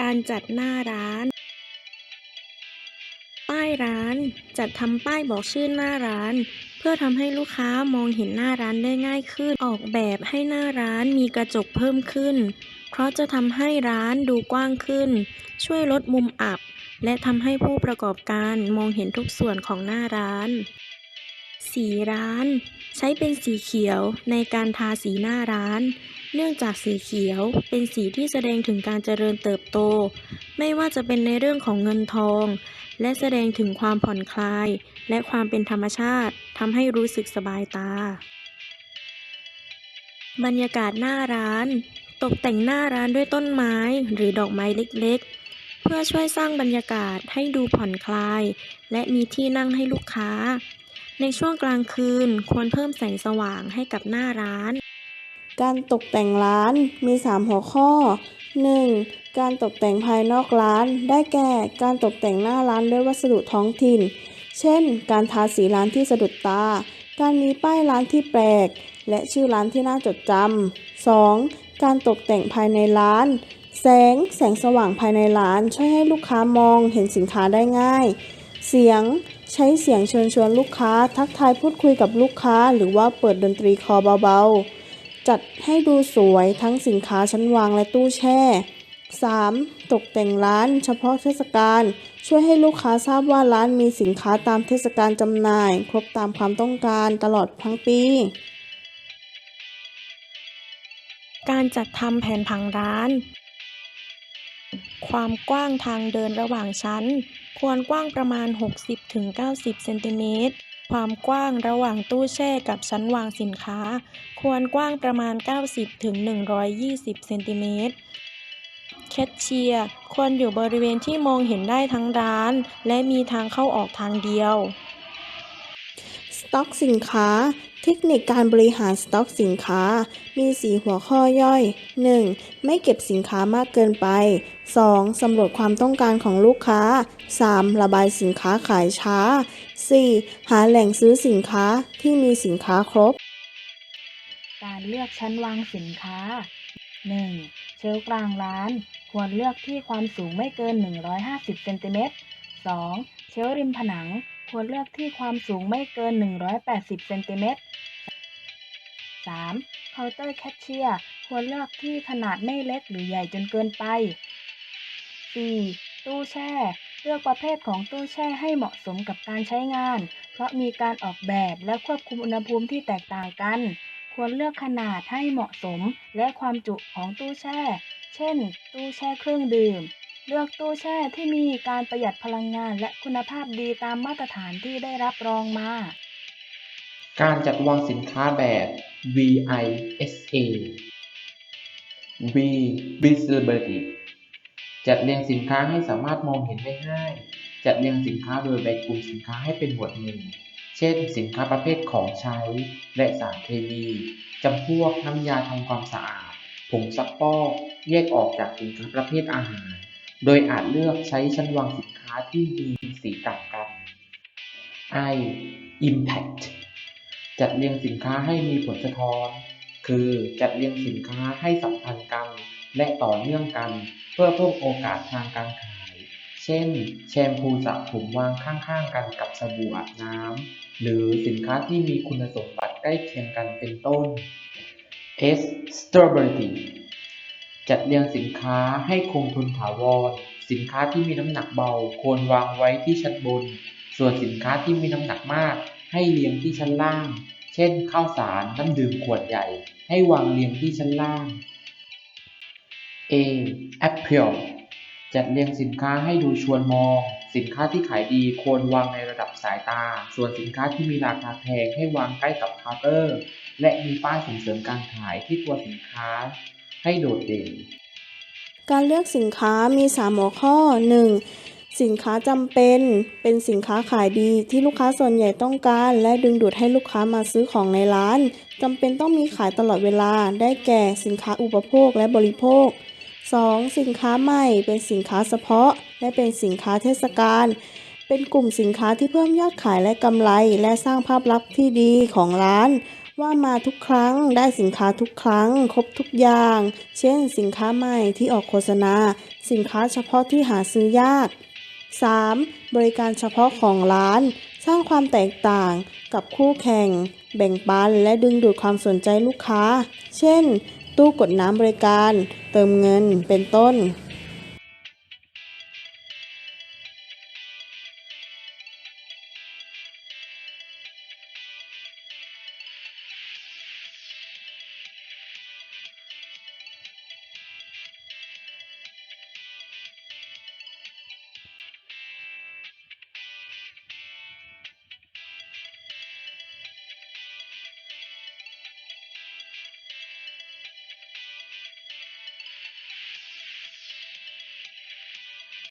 การจัดหน้าร้าน ป้ายร้านจัดทำป้ายบอกชื่อหน้าร้าน เพื่อทำให้ลูกค้ามองเห็นหน้าร้านได้ง่ายขึ้น ออกแบบให้หน้าร้านมีกระจกเพิ่มขึ้น เพราะจะทำให้ร้านดูกว้างขึ้น ช่วยลดมุมอับ และทำให้ผู้ประกอบการมองเห็นทุกส่วนของหน้าร้าน สีร้าน ใช้เป็นสีเขียวในการทาสีหน้าร้าน เนื่องจากสีเขียวเป็นสีที่แสดงถึงการเจริญเติบโต ไม่ว่าจะเป็นในเรื่องของเงินทอง และแสดงถึงความผ่อนคลาย และความเป็นธรรมชาติทำให้รู้สึกสบายตา บรรยากาศหน้าร้าน ตกแต่งหน้าร้านด้วยต้นไม้หรือดอกไม้เล็กๆ เพื่อช่วยสร้างบรรยากาศให้ดูผ่อนคลาย และมีที่นั่งให้ลูกค้า ในช่วงกลางคืนควรเพิ่มแสงสว่างให้กับหน้าร้าน การตกแต่งร้านมี 3 หัวข้อ 1. การตกแต่งภายนอกร้าน ได้แก่ การตกแต่งหน้าร้านด้วยวัสดุท้องถิ่น เช่น การทาสีร้านที่สะดุดตา การมีป้ายร้านที่แปลก และชื่อร้านที่น่าจดจำ 2. การตกแต่งภายในร้าน แสง แสงสว่างภายในร้าน ช่วยให้ลูกค้ามองเห็นสินค้าได้ง่าย เสียง ใช้เสียงเชิญชวนลูกค้า ทักทายพูดคุยกับลูกค้า หรือว่าเปิดดนตรีคอเบาๆ จัดให้ดูสวยทั้งสินค้าชั้นวางและตู้แช่ 3. ตกแต่งร้านเฉพาะเทศกาลช่วยให้ลูกค้าทราบว่าร้านมีสินค้าตามเทศกาลจำหน่าย ครบตามความต้องการตลอดทั้งปี การจัดทำแผนผังร้าน ความกว้างทางเดินระหว่างชั้น ควรกว้างประมาณ 60-90 เซนติเมตร ความกว้างระหว่างตู้แช่กับชั้นวางสินค้า ควรกว้างประมาณ 90-120 เซนติเมตรแคชเชียร์ควรอยู่บริเวณที่มองเห็นได้ทั้งร้าน และมีทางเข้าออกทางเดียว ต็อกสินค้า เทคนิคการบริหารสต็อกสินค้า มี 4 หัวข้อย่อย 1. ไม่เก็บสินค้ามากเกินไป 2. สำรวจความต้องการของลูกค้า 3. ระบายสินค้าขายช้า 4. หาแหล่งซื้อสินค้าที่มีสินค้าครบ การเลือกชั้นวางสินค้า 1. เชลกลางร้าน ควรเลือกที่ความสูงไม่เกิน 150 เซนติเมตร 2. เชลริมผนัง ควรเลือกที่ความสูงไม่เกิน 180 เซนติเมตร 3. เคาน์เตอร์แคชเชียร์ควรเลือกที่ขนาดไม่เล็กหรือใหญ่จนเกินไป 4. ตู้แช่ เลือกประเภทของตู้แช่ให้เหมาะสมกับการใช้งาน เพราะมีการออกแบบและควบคุมอุณหภูมิที่แตกต่างกัน ควรเลือกขนาดให้เหมาะสมและความจุของตู้แช่ เช่น ตู้แช่เครื่องดื่ม เลือกตู้แช่ที่มีการประหยัดพลังงานและคุณภาพดีตามมาตรฐานที่ได้รับรองมา การจัดวางสินค้าแบบ VISA V Visibility จัดเรียงสินค้าให้สามารถมองเห็นได้ง่าย จัดเรียงสินค้าโดยแบ่งกลุ่มสินค้าให้เป็นหมวดหมู่เช่น สินค้าประเภทของใช้ และสารเคมีจำพวกน้ำยาทำความสะอาด ผงซักฟอก แยกออกจากสินค้าประเภทอาหาร โดยอาจเลือกใช้ชั้นวางสินค้าที่มีสีต่างกัน I Impact จัดเรียงสินค้าให้มีผลสะท้อน คือจัดเรียงสินค้าให้สัมพันธ์กัน และต่อเนื่องกัน เพื่อเพิ่มโอกาสทางการขาย เช่น แชมพูสระผมวางข้างๆกันกับสบู่อาบน้ำ หรือสินค้าที่มีคุณสมบัติใกล้เคียงกันเป็นต้น S Stability จัดเรียงสินค้าให้คงทนถาวร สินค้าที่มีน้ำหนักเบาควรวางไว้ที่ชั้นบน ส่วนสินค้าที่มีน้ำหนักมาก ให้เรียงที่ชั้นล่าง เช่น ข้าวสาร น้ำดื่มขวดใหญ่ ให้วางเรียงที่ชั้นล่าง A Apple จัดเรียงสินค้าให้ดูชวนมอง สินค้าที่ขายดีควรวางในระดับสายตา ส่วนสินค้าที่มีราคาแพงให้วางใกล้กับเคาน์เตอร์ และมีป้ายส่งเสริมการขายที่ตัวสินค้า ให้โดดเด่น การเลือกสินค้ามี 3 หัวข้อ 1. สินค้าจำเป็น เป็นสินค้าขายดีที่ลูกค้าส่วนใหญ่ต้องการ และดึงดูดให้ลูกค้ามาซื้อของในร้านจำเป็นต้องมีขายตลอดเวลา ได้แก่สินค้าอุปโภคและบริโภค 2. สินค้าใหม่เป็นสินค้าเฉพาะ และเป็นสินค้าเทศกาลเป็นกลุ่มสินค้าที่เพิ่มยอดขายและกำไร และสร้างภาพลักษณ์ที่ดีของร้าน ว่ามาทุกครั้งได้สินค้าทุกครั้ง ครบทุกอย่าง เช่น สินค้าใหม่ที่ออกโฆษณา สินค้าเฉพาะที่หาซื้อยาก 3. บริการเฉพาะของร้าน สร้างความแตกต่างกับคู่แข่ง แบ่งปันและดึงดูดความสนใจลูกค้า เช่น ตู้กดน้ำบริการ เติมเงินเป็นต้น